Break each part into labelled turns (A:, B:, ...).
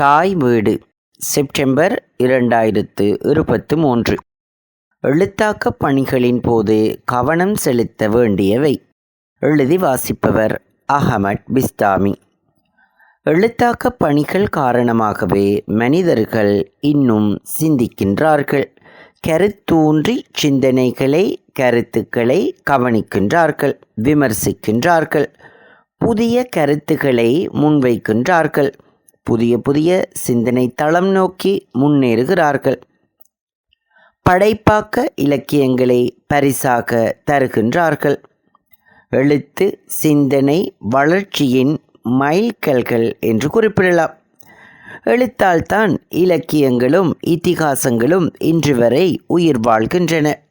A: தாய் வீடு செப்டம்பர் இரண்டாயிரத்து இருபத்து மூன்று. எழுத்தாக்கப் பணிகளின் போது கவனம் செலுத்த வேண்டியவை. எழுதி வாசிப்பவர் அகமட் பிஸ்தாமி. எழுத்தாக்க பணிகள் காரணமாகவே மனிதர்கள் இன்னும் சிந்திக்கின்றார்கள். கருத்தூன்றி சிந்தனைகளை கருத்துக்களை கவனிக்கின்றார்கள் விமர்சிக்கின்றார்கள். புதிய கருத்துக்களை முன்வைக்கின்றார்கள். புதிய புதிய சிந்தனை தளம் நோக்கி முன்னேறுகிறார்கள். படைப்பாக்க இலக்கியங்களை பரிசாக தருகின்றார்கள். எழுத்து சிந்தனை வளர்ச்சியின் மைல்கல்கள் என்று குறிப்பிடலாம். எழுத்தால்தான் இலக்கியங்களும் இத்திகாசங்களும் இன்று வரை உயிர் வாழ்கின்றன.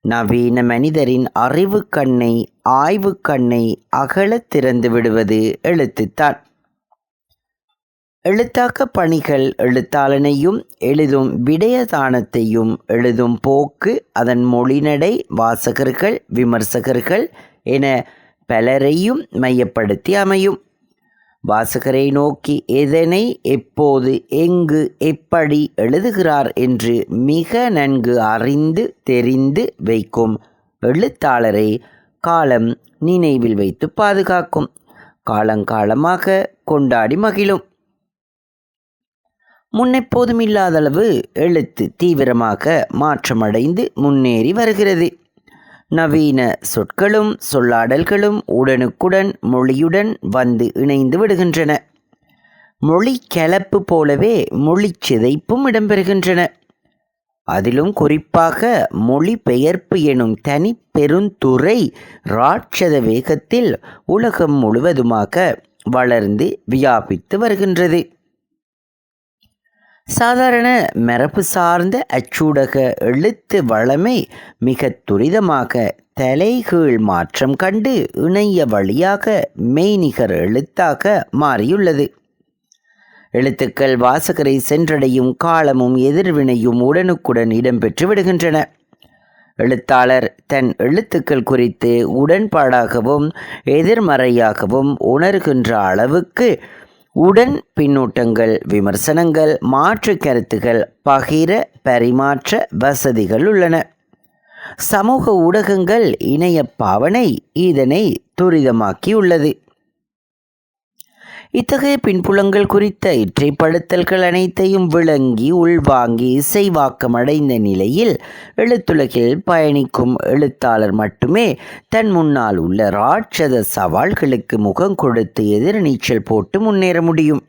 A: நவீன மனிதரின் அறிவு கண்ணை ஆய்வு கண்ணை அகலத் திறந்து விடுவது எழுத்துத்தான். எழுத்தாக்க பணிகள் எழுத்தாளனையும் எழுதும் விடயதானத்தையும் எழுதும் போக்கு அதன் மொழிநடை வாசகர்கள் விமர்சகர்கள் என பலரையும் மையப்படுத்தி அமையும். வாசகரை நோக்கி எதனை எப்போது எங்கு எப்படி எழுதுகிறார் என்று மிக நன்கு அறிந்து தெரிந்து வைக்கும் எழுத்தாளரை காலம் நினைவில் வைத்து பாதுகாக்கும். காலங்காலமாக கொண்டாடி மகிழும். முன்னெப்போதும் இல்லாதளவு எழுத்து தீவிரமாக மாற்றமடைந்து முன்னேறி வருகிறது. நவீன சொற்களும் சொல்லாடல்களும் உடனுக்குடன் மொழியுடன் வந்து இணைந்து விடுகின்றன. மொழி கலப்பு போலவே மொழி சிதைப்பும் இடம்பெறுகின்றன. அதிலும் குறிப்பாக மொழிபெயர்ப்பு எனும் தனி பெருந்துறை ராட்சத வேகத்தில் உலகம் முழுவதுமாக வளர்ந்து வியாபித்து வருகின்றது. சாதாரண மரபு சார்ந்த அச்சூடக எழுத்து வளமை மிக துரிதமாக தலைகீழ் மாற்றம் கண்டு இணைய வழியாக மெய்நிகர் எழுத்தாக மாறியுள்ளது. எழுத்துக்கள் வாசகரை சென்றடையும் காலமும் எதிர்வினையும் உடனுக்குடன் இடம்பெற்று விடுகின்றன. எழுத்தாளர் தன் எழுத்துக்கள் குறித்து உடன்பாடாகவும் எதிர்மறையாகவும் உணர்கின்ற அளவுக்கு உடன் பின்னூட்டங்கள் விமர்சனங்கள் மாற்று கருத்துகள் பகிர பரிமாற்ற வசதிகள் உள்ளன. சமூக ஊடகங்கள் இணைய பாவனை இதனை துரிதமாக்கியுள்ளது. இத்தகைய பின்புலங்கள் குறித்த இற்றைப்படுத்தல்கள் அனைத்தையும் விளங்கி உள்வாங்கி இசைவாக்கம் அடைந்த நிலையில் எழுத்துலகில் பயணிக்கும் எழுத்தாளர் மட்டுமே தன் முன்னால் உள்ள ராட்சத சவால்களுக்கு முகம் கொடுத்து எதிர்நீச்சல் போட்டு முன்னேற முடியும்.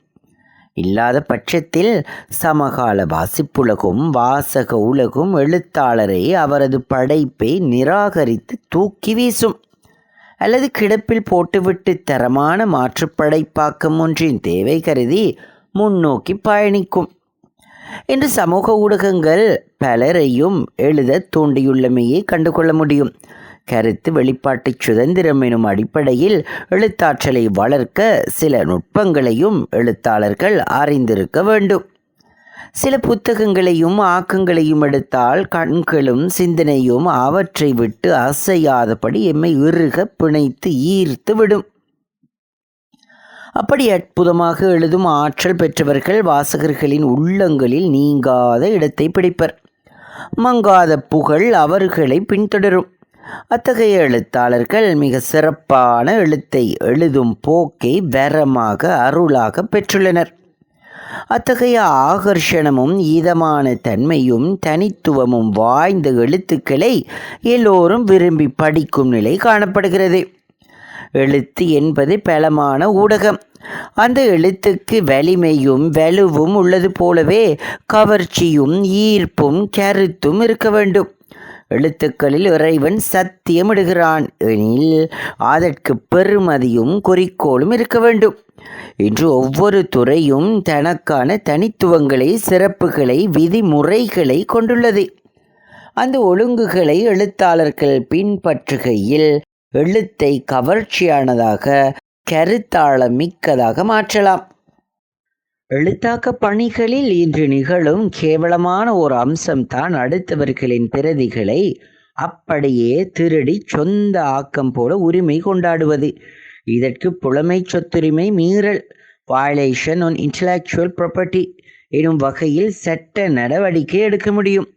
A: இல்லாத பட்சத்தில் சமகால வாசிப்புலகும் வாசக உலகும் எழுத்தாளரை அவரது படைப்பை நிராகரித்து தூக்கி வீசும். அல்லது கிடப்பில் போட்டுவிட்டு தரமான மாற்றுப்படைப்பாக்கம் ஒன்றின் தேவை கருதி முன்னோக்கி பயணிக்கும். இன்று சமூக ஊடகங்கள் பலரையும் எழுத தூண்டியுள்ளமையை கண்டுகொள்ள முடியும். கருத்து வெளிப்பாட்டு சுதந்திரம் எனும் அடிப்படையில் எழுத்தாற்றலை வளர்க்க சில நுட்பங்களையும் எழுத்தாளர்கள் அறிந்திருக்க வேண்டும். சில புத்தகங்களையும் ஆக்கங்களையும் எடுத்தால் கண்களும் சிந்தனையும் அவற்றை விட்டு அசையாதபடி எம்மை இறுக பிணைத்து ஈர்த்து விடும். அப்படி அற்புதமாக எழுதும் ஆற்றல் பெற்றவர்கள் வாசகர்களின் உள்ளங்களில் நீங்காத இடத்தை பிடிப்பர். மங்காத புகழ் அவர்களை பின்தொடரும். அத்தகைய எழுத்தாளர்கள் மிக சிறப்பான எழுத்தை எழுதும் போக்கை வரமாக அருளாக பெற்றுள்ளனர். அத்தகைய ஆகர்ஷணமும் இதமான தன்மையும் தனித்துவமும் வாய்ந்த எழுத்துக்களை எல்லோரும் விரும்பி படிக்கும் நிலை காணப்படுகிறது. எழுத்து என்பது பலமான ஊடகம். அந்த எழுத்துக்கு வலிமையும் வலுவும் உள்ளது போலவே கவர்ச்சியும் ஈர்ப்பும் கருத்தும் இருக்க வேண்டும். எழுத்துக்களில் இறைவன் சத்தியமிடுகிறான். எனில் அதற்கு பெருமதியும் குறிக்கோளும் இருக்க வேண்டும். இன்று ஒவ்வொரு துறையும் தனக்கான தனித்துவங்களை சிறப்புகளை விதிமுறைகளை கொண்டுள்ளது. அந்த ஒழுங்குகளை எழுத்தாளர்கள் பின்பற்றுகையில் எழுத்தை கவர்ச்சியானதாக கருத்தாளம் மிக்கதாக மாற்றலாம். எழுத்தாக்க பணிகளில் இன்று நிகழும் கேவலமான ஒரு அம்சம்தான் அடுத்தவர்களின் பிரதிகளை அப்படியே திருடி சொந்த ஆக்கம் போல உரிமை கொண்டாடுவது. இதற்கு புலமை சொத்துரிமை மீறல் வயலேஷன் ஒன் இன்டலெக்சுவல் ப்ராப்பர்ட்டி எனும் வகையில் சட்ட நடவடிக்கை எடுக்க முடியும்.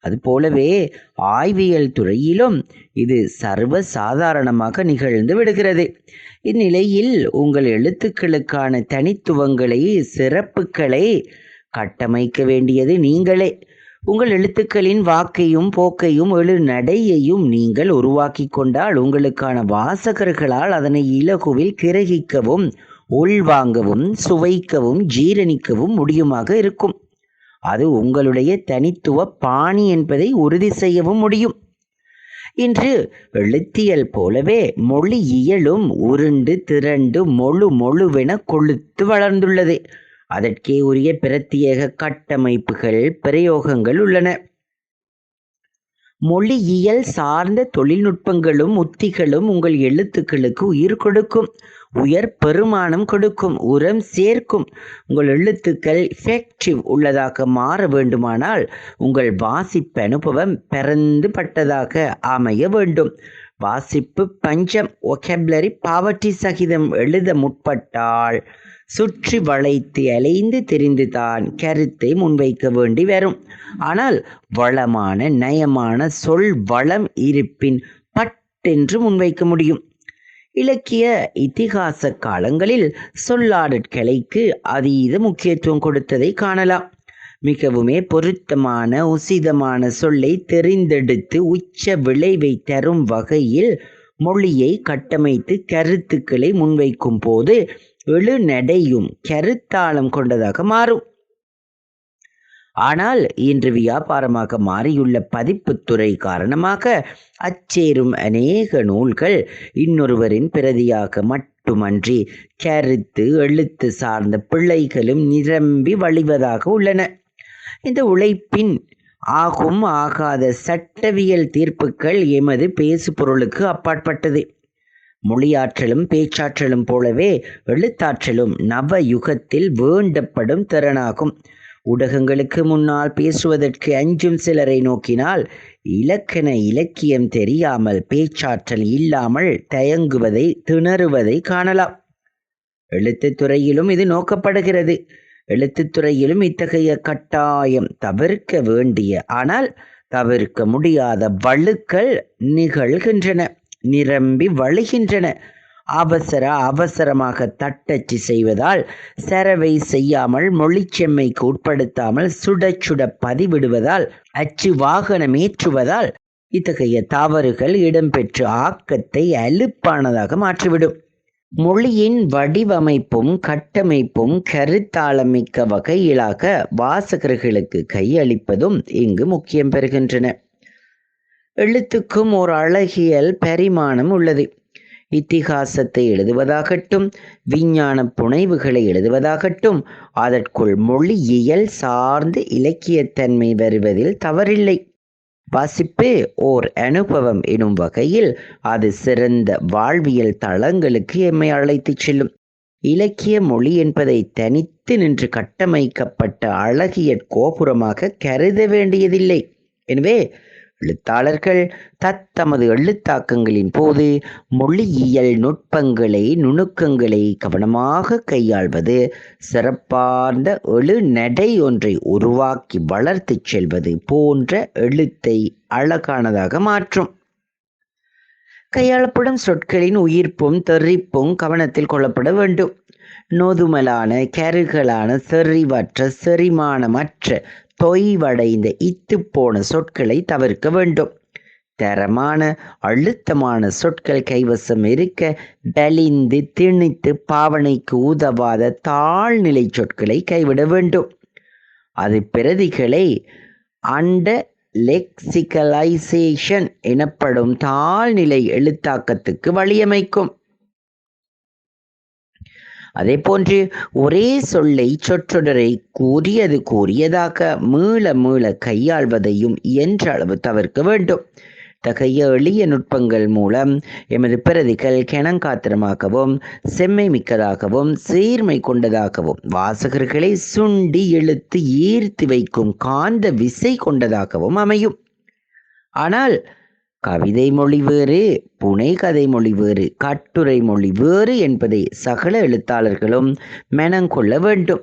A: அதுபோலவே ஆய்வியல் துறையிலும் இது சர்வ சாதாரணமாக நிகழ்ந்து விடுகிறது. இந்நிலையில் உங்கள் எழுத்துக்களுக்கான தனித்துவங்களை சிறப்புகளை கட்டமைக்க வேண்டியது நீங்களே. உங்கள் எழுத்துக்களின் வாக்கையும் போக்கையும் எழு நடையையும் நீங்கள் உருவாக்கி கொண்டால் உங்களுக்கான வாசகர்களால் அதனை இலகுவில் கிரகிக்கவும் உள்வாங்கவும் சுவைக்கவும் ஜீரணிக்கவும் முடியுமாக இருக்கும். அது உங்களுடைய தனித்துவ பாணி என்பதை உறுதி செய்யவும் முடியும். இன்று எழுத்தியல் போலவே மொழி இயலும் உருண்டு திரண்டு மொழு மொழுவென கொழுத்து வளர்ந்துள்ளது. அதற்கே உரிய பிரத்யேக கட்டமைப்புகள் பிரயோகங்கள் உள்ளன. மொழியியல் சார்ந்த தொழில்நுட்பங்களும் உத்திகளும் உங்கள் எழுத்துக்களுக்கு உயிர் கொடுக்கும் உயர் பெருமானம் கொடுக்கும் உரம் சேர்க்கும். உங்கள் எழுத்துக்கள் எஃபெக்டிவ் உள்ளதாக மாற வேண்டுமானால் உங்கள் வாசிப்பு அனுபவம் பிறந்து பட்டதாக அமைய வேண்டும். வாசிப்பு பஞ்சம் ஒகேப்லரி பாவர்ட்டி சகிதம் எழுத முற்பட்டால் சுற்றி வளைத்து அலைந்து தெரிந்துதான் கருத்தை முன்வைக்க வேண்டி வரும். ஆனால் வளமான நயமான சொல் வளம் இருப்பின் பட்டென்று முன்வைக்க முடியும். இலக்கிய இத்திகாச காலங்களில் சொல்லாடற்கலைக்கு அதீத முக்கியத்துவம் கொடுத்ததை காணலாம். மிகவுமே பொருத்தமான உசிதமான சொல்லை தெரிந்தெடுத்து உச்ச விளைவை தரும் வகையில் மொழியை கட்டமைத்து கருத்துக்களை முன்வைக்கும் போது எழுநடையும் கருத்தாளம் கொண்டதாக மாறும். ஆனால் இன்று வியாபாரமாக மாறியுள்ள பதிப்புத்துறை காரணமாக அச்சேரும் அநேக நூல்கள் இன்னொருவரின் பிரதியாக மட்டுமன்றி கருத்து எழுத்து சார்ந்த பிள்ளைகளும் நிரம்பி வழிவதாக உள்ளன. இந்த உழைப்பின் ஆகும் ஆகாத சட்டவியல் தீர்ப்புகள் எமது பேசு பொருளுக்கு அப்பாற்பட்டது. மொழியாற்றலும் பேச்சாற்றலும் போலவே எழுத்தாற்றலும் நவ யுகத்தில் வேண்டப்படும் திறனாகும். ஊடகங்களுக்கு முன்னால் பேசுவதற்கு அஞ்சும் சிலரை நோக்கினால் இலக்கண இலக்கியம் தெரியாமல் பேச்சாற்றல் இல்லாமல் தயங்குவதை திணறுவதை காணலாம். எழுத்துத் துறையிலும் இது நோக்கப்படுகிறது. எழுத்துத் துறையிலும் இத்தகைய கட்டாயம் தவிர்க்க வேண்டிய ஆனால் தவிர்க்க முடியாத வழுக்கள் நிகழ்கின்றன. நிரம்பி வழிகின்றன. அவசர அவசரமாக தட்டச்சு செய்வதால் சரவை செய்யாமல் மொழிச்செம்மைக்கு உட்படுத்தாமல் சுட சுட பதிவிடுவதால் அச்சு வாகனம் ஏற்றுவதால் இத்தகைய தவறுகள் இடம்பெற்று ஆக்கத்தை அலுப்பானதாக மாற்றிவிடும். மொழியின் வடிவமைப்பும் கட்டமைப்பும் கருத்தாளமிக்க வகையிலாக வாசகர்களுக்கு கையளிப்பதும் இங்கு முக்கியம் பெறுகின்றன. எழுத்துக்கும் ஒரு அழகியல் பரிமாணம் உள்ளது. இத்திகாசத்தை எழுதுவதாகட்டும் விஞ்ஞான புனைவுகளை எழுதுவதாகட்டும் அதற்குள் மொழியியல் சார்ந்து இலக்கியத்தன்மை வருவதில் தவறில்லை. வாசிப்பு ஓர் அனுபவம் எனும் வகையில் அது சிறந்த வாழ்வியல் தளங்களுக்கு எம்மை அழைத்துச் செல்லும். இலக்கிய மொழி என்பதை தனித்து நின்று கட்டமைக்கப்பட்ட அழகிய கோபுரமாக கருத வேண்டியதில்லை. எனவே எழுத்தாளர்கள் தத்தமது எழுத்தாக்கங்களின் போது மொழியியல் நுட்பங்களை நுணுக்கங்களை கவனமாக கையாள்வது சிறப்பார்ந்த எழு நடை ஒன்றை உருவாக்கி வளர்த்துச் செல்வது போன்ற எழுத்தை அழகானதாக மாற்றும். கையாளப்படும் சொற்களின் உயிர்ப்பும் தெரிப்பும் கவனத்தில் கொள்ளப்பட வேண்டும். நோதுமலான கருகலான செறிவற்ற செரிமானமற்ற தொய்வடைந்த இத்து போன சொற்களை தவிர்க்க வேண்டும். தரமான அழுத்தமான சொற்கள் கைவசம் இருக்க பலிந்து திணித்து பாவனைக்கு உதவாத தாழ்நிலை சொற்களை கைவிட வேண்டும். அது பிரதிகளை அண்ட லெக்சிகலைசேஷன் எனப்படும் தாழ்நிலை எழுத்தாக்கத்துக்கு வழியமைக்கும். அதே போன்று ஒரே சொல்லை சொற்றொடரை கூறியது கூறியதாக மீள மீள கையாள்வதையும் என்ற அளவு தவிர்க்க வேண்டும். தகைய எளிய நுட்பங்கள் மூலம் எமது பிரதிகள் கிணங்காத்திரமாகவும் செம்மை மிக்கதாகவும் சீர்மை கொண்டதாகவும் வாசகர்களை சுண்டி இழுத்து ஈர்த்து வைக்கும் காந்த விசை கொண்டதாகவும் அமையும். ஆனால் கவிதை மொழி வேறு புனை கதை மொழி வேறு கட்டுரை மொழி வேறு என்பதை சகல எழுத்தாளர்களும் மெனங்கொள்ள வேண்டும்.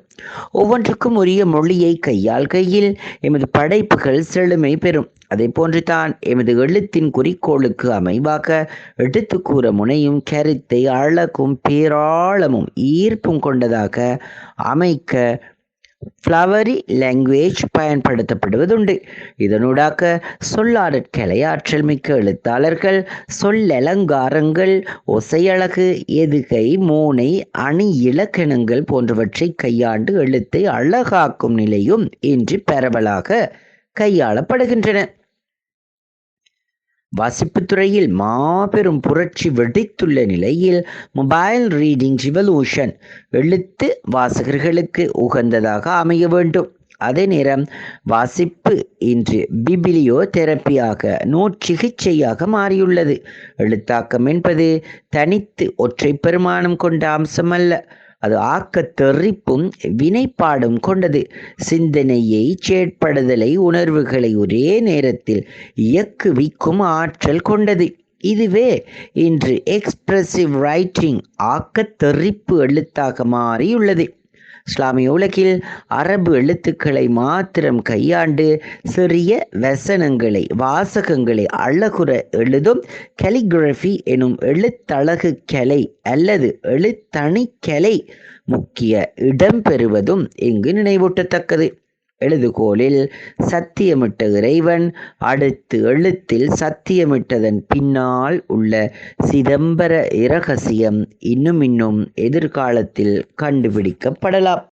A: ஒவ்வொன்றுக்கும் உரிய மொழியை கையால் கையில் எமது படைப்புகள் செழுமை பெறும். அதை போன்று தான் எமது எழுத்தின் குறிக்கோளுக்கு அமைவாக எடுத்து கூற முனையும் கருத்தை அழகும் பேராளமும் ஈர்ப்பும் கொண்டதாக அமைக்க ஃப்ளவரி லாங்குவேஜ் பயன்படுத்தப்படுவதுண்டு. இதனூடாக சொல்லாடற் கலையாற்றல் மிக்க எழுத்தாளர்கள் சொல்லலங்காரங்கள் ஒசையழகு எதுகை மோனை அணி இலக்கணங்கள் போன்றவற்றை கையாண்டு எழுத்தை அழகாக்கும் நிலையும் இன்று பரவலாக கையாளப்படுகின்றன. வாசிப்பு துறையில் மாபெரும் புரட்சி வெடித்துள்ள நிலையில் மொபைல் ரீடிங் ரிவல்யூஷன் எழுத்து வாசகர்களுக்கு உகந்ததாக அமைய வேண்டும். அதே நேரம் வாசிப்பு இன்று பிபிலியோ தெரப்பியாக நோச்சிகிச்சையாக மாறியுள்ளது. எழுத்தாக்கம் என்பது தனித்து ஒற்றை பெருமானம் கொண்ட அம்சமல்ல. அது ஆக்கத்தெறிப்பும் வினைப்பாடும் கொண்டது. சிந்தனையை செயற்படுதலை உணர்வுகளை ஒரே நேரத்தில் இயக்குவிக்கும் ஆற்றல் கொண்டது. இதுவே இன்று எக்ஸ்பிரசிவ் ரைட்டிங் ஆக்கத்தெறிப்பு எழுத்தாக மாறியுள்ளது. இஸ்லாமிய உலகில் அரபு எழுத்துக்களை மாத்திரம் கையாண்டு சிறிய வசனங்களை வாசகங்களை அழகுற எழுதும் கலிகிராஃபி எனும் எழுத்தழகு கலை அல்லது எழுத்தணி கலை முக்கிய இடம்பெறுவதும் இங்கு நினைவூட்டத்தக்கது. எழுதுகோலில் சத்தியமிட்ட இறைவன் அடுத்து எழுத்தில் சத்தியமிட்டதன் பின்னால் உள்ள சிதம்பர இரகசியம் இன்னும் இன்னும் எதிர்காலத்தில் கண்டுபிடிக்கப்படலாம்.